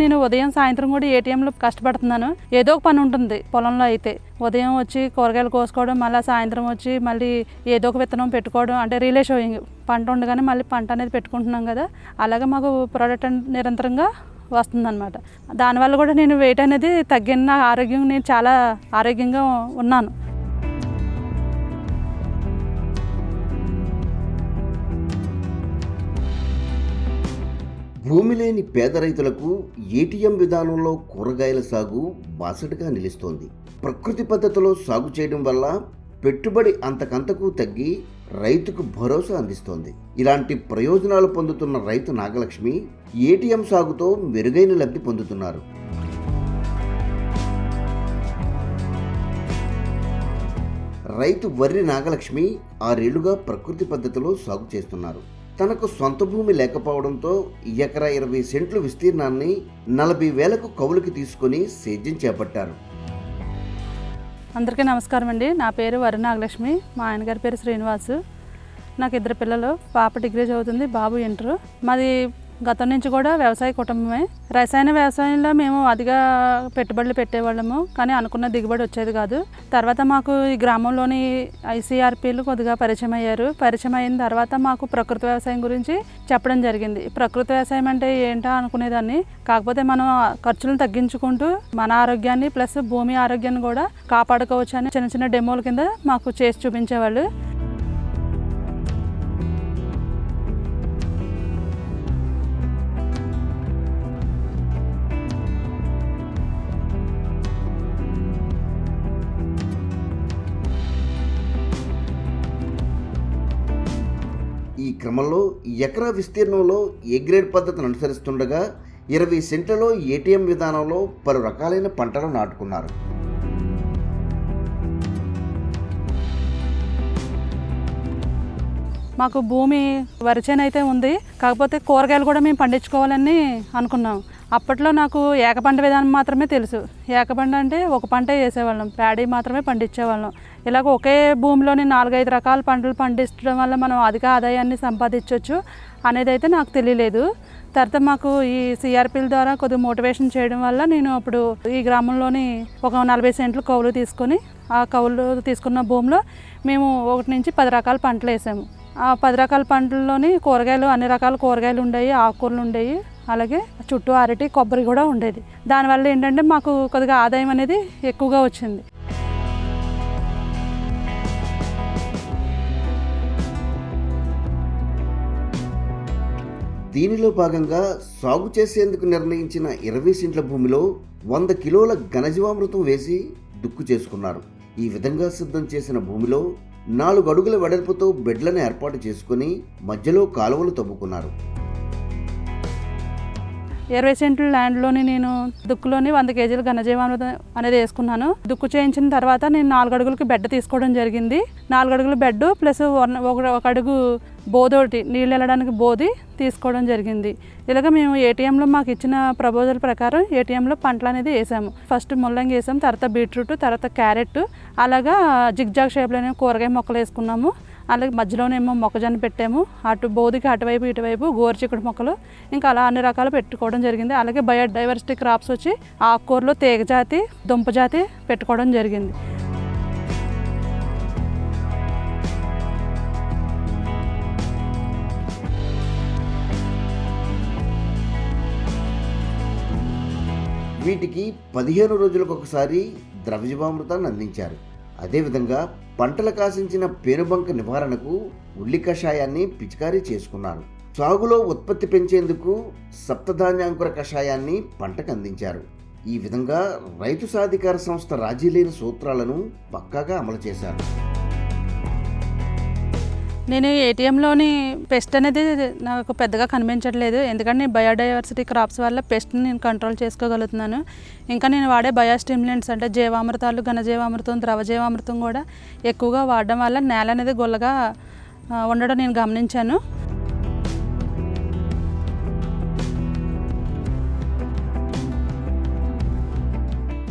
నేను ఉదయం సాయంత్రం కూడా ఏటీఎంలో కష్టపడుతున్నాను. ఏదో ఒక పని ఉంటుంది పొలంలో అయితే. ఉదయం వచ్చి కూరగాయలు కోసుకోవడం మళ్ళీ సాయంత్రం వచ్చి మళ్ళీ ఏదో ఒక విత్తనం పెట్టుకోవడం అంటే రిలే షోయింగ్. పంట ఉండగానే మళ్ళీ పంట అనేది పెట్టుకుంటున్నాం కదా. అలాగే మాకు ప్రోడక్ట్ నిరంతరంగా వస్తుందన్నమాట. దానివల్ల కూడా నేను వెయిట్ అనేది తగ్గిన ఆరోగ్యం నేను చాలా ఆరోగ్యంగా ఉన్నాను. భూమి లేని పేద రైతులకు ఏటీఎం విధానంలో కూరగాయల సాగు బాసటగా నిలుస్తోంది. ప్రకృతి పద్ధతిలో సాగు చేయడం వల్ల పెట్టుబడి అంతకంతకు తగ్గి రైతుకు భరోసా అందిస్తోంది. ఇలాంటి ప్రయోజనాలు పొందుతున్న రైతు నాగలక్ష్మి ఏటీఎం సాగుతో మెరుగైన లబ్ధి పొందుతున్నారు. రైతు వర్రి నాగలక్ష్మి ఆరేళ్ళుగా ప్రకృతి పద్ధతిలో సాగు చేస్తున్నారు. తనకు సొంత భూమి లేకపోవడంతో ఎకరా ఇరవై సెంట్లు విస్తీర్ణాన్ని నలభై వేలకు కవులకి తీసుకొని సేద్యం చేపట్టారు. అందరికీ నమస్కారం అండి. నా పేరు వరి నాగలక్ష్మి. మా ఆయన గారి పేరు శ్రీనివాస్. నాకు ఇద్దరు పిల్లలు. పాప డిగ్రీ చదువుతుంది. బాబు ఇంటర్. మాది గతం నుంచి కూడా వ్యవసాయ కుటుంబమే. రసాయన వ్యవసాయంలో మేము అదిగా పెట్టుబడులు పెట్టేవాళ్ళము కానీ అనుకున్న దిగుబడి వచ్చేది కాదు. తర్వాత మాకు ఈ గ్రామంలోని ఐసీఆర్పీలు కొద్దిగా పరిచయం అయ్యారు. పరిచయం అయిన తర్వాత మాకు ప్రకృతి వ్యవసాయం గురించి చెప్పడం జరిగింది. ప్రకృతి వ్యవసాయం అంటే ఏంటో అనుకునేదాన్ని. కాకపోతే మనం ఖర్చులను తగ్గించుకుంటూ మన ఆరోగ్యాన్ని ప్లస్ భూమి ఆరోగ్యాన్ని కూడా కాపాడుకోవచ్చు అని చిన్న చిన్న డెమోల కింద మాకు చేసి చూపించేవాళ్ళు. ఈ క్రమంలో ఎకరా విస్తీర్ణంలో ఏ గ్రేడ్ పద్ధతిని అనుసరిస్తుండగా ఇరవై సెంట్లలో ఏటీఎం విధానంలో పలు రకాలైన పంటలు నాటుకున్నారు. మాకు భూమి వరిచేనైతే ఉంది. కాకపోతే కూరగాయలు కూడా మేము పండించుకోవాలని అనుకున్నాం. అప్పట్లో నాకు ఏకపంట విధానం మాత్రమే తెలుసు. ఏకపంట అంటే ఒక పంట వేసేవాళ్ళం. ప్యాడీ మాత్రమే పండించేవాళ్ళం. ఇలాగ ఒకే భూమిలోని నాలుగైదు రకాల పంటలు పండించడం వల్ల మనం అధిక ఆదాయాన్ని సంపాదించవచ్చు అనేది అయితే నాకు తెలియలేదు. తర్వాత మాకు ఈ సిఆర్పీల ద్వారా కొద్దిగా మోటివేషన్ చేయడం వల్ల నేను అప్పుడు ఈ గ్రామంలోని ఒక నలభై సెంట్లు కౌలు తీసుకొని ఆ కౌలు తీసుకున్న భూమిలో మేము ఒకటి నుంచి పది రకాల పంటలు వేసాము. ఆ పది రకాల పంటల్లోని కూరగాయలు అన్ని రకాల కూరగాయలు ఉండేవి ఆకుకూరలు ఉండేవి అలాగే చుట్టూ అరటి కొబ్బరి కూడా ఉండేది. దానివల్ల ఏంటంటే మాకు కొద్దిగా ఆదాయం అనేది ఎక్కువగా వచ్చింది. దీనిలో భాగంగా సాగు చేసేందుకు నిర్ణయించిన ఇరవై సెంట్ల భూమిలో వంద కిలోల ఘనజీవామృతం వేసి దుక్కు చేసుకున్నారు. ఈ విధంగా సిద్ధం చేసిన భూమిలో నాలుగు అడుగుల వెడల్పుతో బెడ్లను ఏర్పాటు చేసుకుని మధ్యలో కాలువలు తవ్వుకున్నారు. ఇరవై సెంట్ల ల్యాండ్లోని నేను దుక్కులోని వంద కేజీలు ఘనజీవామృతం అనేది వేసుకున్నాను. దుక్కు చేయించిన తర్వాత నేను నాలుగు అడుగులకి బెడ్ తీసుకోవడం జరిగింది. నాలుగు అడుగుల బెడ్ ప్లస్ వన్- ఒక ఒక అడుగు బోదోటి నీళ్ళు వెళ్ళడానికి బోది తీసుకోవడం జరిగింది. ఇలాగ మేము ఏటీఎంలో మాకు ఇచ్చిన ప్రపోజల్ ప్రకారం ఏటీఎంలో పంటలు అనేది వేసాము. ఫస్ట్ ముల్లంగి వేసాము తర్వాత బీట్రూట్ తర్వాత క్యారెట్ అలాగా జిగ్జాగ్ షేప్లోనే కూరగాయ మొక్కలు వేసుకున్నాము. అలాగే మధ్యలోనేమో మొక్కజొన్న పెట్టాము. అటు బోధికి అటువైపు ఇటువైపు గోరుచిక్కుడు మొక్కలు. ఇంకా అలా అన్ని రకాలు పెట్టుకోవడం జరిగింది. అలాగే బయోడైవర్సిటీ క్రాప్స్ వచ్చి ఆకుకూరలో తీగ జాతి దుంప జాతి పెట్టుకోవడం జరిగింది. వీటికి పదిహేను రోజులకు ఒకసారి ద్రవజీవామృతాన్ని అందించారు. అదేవిధంగా పంటలు కాసించిన పేనుబంక నివారణకు ఉల్లి కషాయాన్ని పిచికారీ చేసుకున్నారు సాగులో ఉత్పత్తి పెంచేందుకు సప్తధాన్యాంకుర కషాయాన్ని పంటకు అందించారు. ఈ విధంగా రైతు సాధికార సంస్థ రాజీ లేని సూత్రాలను పక్కాగా అమలు చేశారు. నేను ఏటీఎంలోని పెస్ట్ అనేది నాకు పెద్దగా కనిపించట్లేదు. ఎందుకంటే బయోడైవర్సిటీ క్రాప్స్ వల్ల పెస్ట్ని నేను కంట్రోల్ చేసుకోగలుగుతున్నాను. ఇంకా నేను వాడే బయోస్టిమ్యులెంట్స్ అంటే జీవామృతాలు ఘనజీవామృతం ద్రవజీవామృతం కూడా ఎక్కువగా వాడడం వల్ల నేల అనేది గుల్లగా ఉండడం నేను గమనించాను.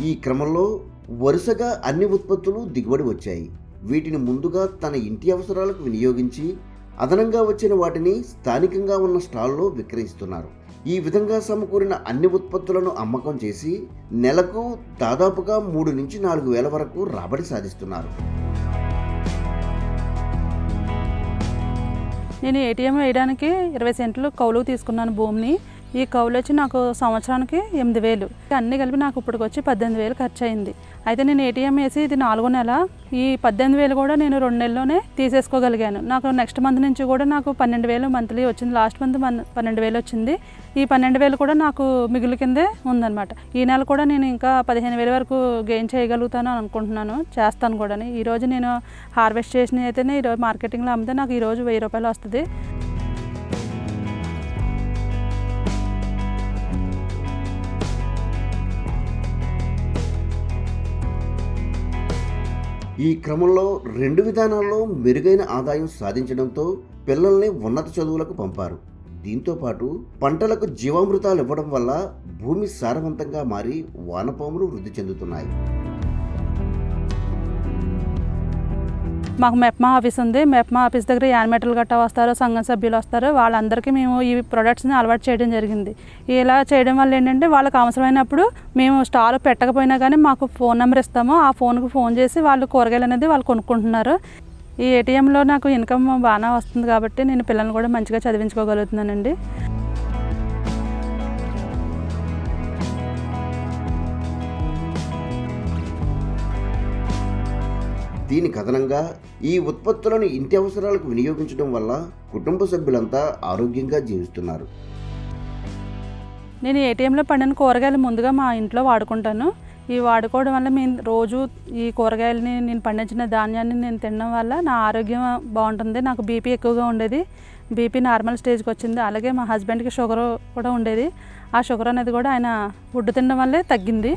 ఈ క్రమంలో వరుసగా అన్ని ఉత్పత్తులు దిగుబడి వచ్చాయి. వీటిని ముందుగా తన ఇంటి అవసరాలకు వినియోగించి అదనంగా వచ్చిన వాటిని స్థానికంగా ఉన్న స్టాల్లో విక్రయిస్తున్నారు. ఈ విధంగా సమకూరిన అన్ని ఉత్పత్తులను అమ్మకం చేసి నెలకు దాదాపుగా మూడు నుంచి నాలుగు వేల వరకు రాబడి సాధిస్తున్నారు. నేను ఏటీఎం వేయడానికి ఇరవై సెంట్లు కౌలు తీసుకున్నాను భూమిని. ఈ కౌలు వచ్చి నాకు సంవత్సరానికి ఎనిమిది వేలు. అన్నీ కలిపి నాకు ఇప్పటికి వచ్చి పద్దెనిమిది వేలు ఖర్చు అయింది అయితే నేను ఏటీఎం వేసి ఇది నాలుగో నెల ఈ పద్దెనిమిది వేలు కూడా నేను రెండు నెలల్లోనే తీసేసుకోగలిగాను. నాకు నెక్స్ట్ మంత్ నుంచి కూడా నాకు పన్నెండు వేలు మంత్లీ వచ్చింది. లాస్ట్ మంత్ మన పన్నెండు వేలు వచ్చింది. ఈ పన్నెండు వేలు కూడా నాకు మిగులు కిందే ఉందన్నమాట. ఈ నెల కూడా నేను ఇంకా పదిహేను వేల వరకు గెయిన్ చేయగలుగుతాను అనుకుంటున్నాను. చేస్తాను కూడా ఈరోజు నేను హార్వెస్ట్ చేసిన అయితేనే ఈరోజు మార్కెటింగ్లో అమ్మితే నాకు ఈరోజు వెయ్యి రూపాయలు వస్తుంది. ఈ క్రమంలో రెండు విధానాల్లో మెరుగైన ఆదాయం సాధించడంతో పిల్లల్ని ఉన్నత చదువులకు పంపారు. దీంతో పాటు పంటలకు జీవామృతాలు ఇవ్వడం వల్ల భూమి సారవంతంగా మారి వానపాములు వృద్ధి చెందుతున్నాయి. మాకు మెప్మా ఆఫీస్ ఉంది. మెప్మా ఆఫీస్ దగ్గర యానిమేటర్లు గట్టా వస్తారు సంఘం సభ్యులు వస్తారు వాళ్ళందరికీ మేము ఈ ప్రొడక్ట్స్ని అలవాటు చేయడం జరిగింది. ఇలా చేయడం వల్ల ఏంటంటే వాళ్ళకి అవసరమైనప్పుడు మేము స్టాల్ పెట్టకపోయినా కానీ మాకు ఫోన్ నెంబర్ ఇస్తాము. ఆ ఫోన్కి ఫోన్ చేసి వాళ్ళు కూరగాయలు అనేది వాళ్ళు కొనుక్కుంటున్నారు. ఈ ఏటీఎంలో నాకు ఇన్కమ్ బాగానే వస్తుంది కాబట్టి నేను పిల్లల్ని కూడా మంచిగా చదివించుకోగలుగుతున్నానండి. దీనికి అదనంగా ఈ ఉత్పత్తులను ఇంటి అవసరాలకు వినియోగించడం వల్ల కుటుంబ సభ్యులంతా ఆరోగ్యంగా జీవిస్తున్నారు. నేను ఏటీఎంలో పండిన కూరగాయలు ముందుగా మా ఇంట్లో వాడుకుంటాను. ఈ వాడుకోవడం వల్ల మేము రోజు ఈ కూరగాయలని నేను పండించిన ధాన్యాన్ని నేను తినడం వల్ల నా ఆరోగ్యం బాగుంటుంది. నాకు బీపీ ఎక్కువగా ఉండేది. బీపీ నార్మల్ స్టేజ్కి వచ్చింది. అలాగే మా హస్బెండ్కి షుగర్ కూడా ఉండేది. ఆ షుగర్ అనేది కూడా ఆయన ఫుడ్ తినడం వల్లే తగ్గింది.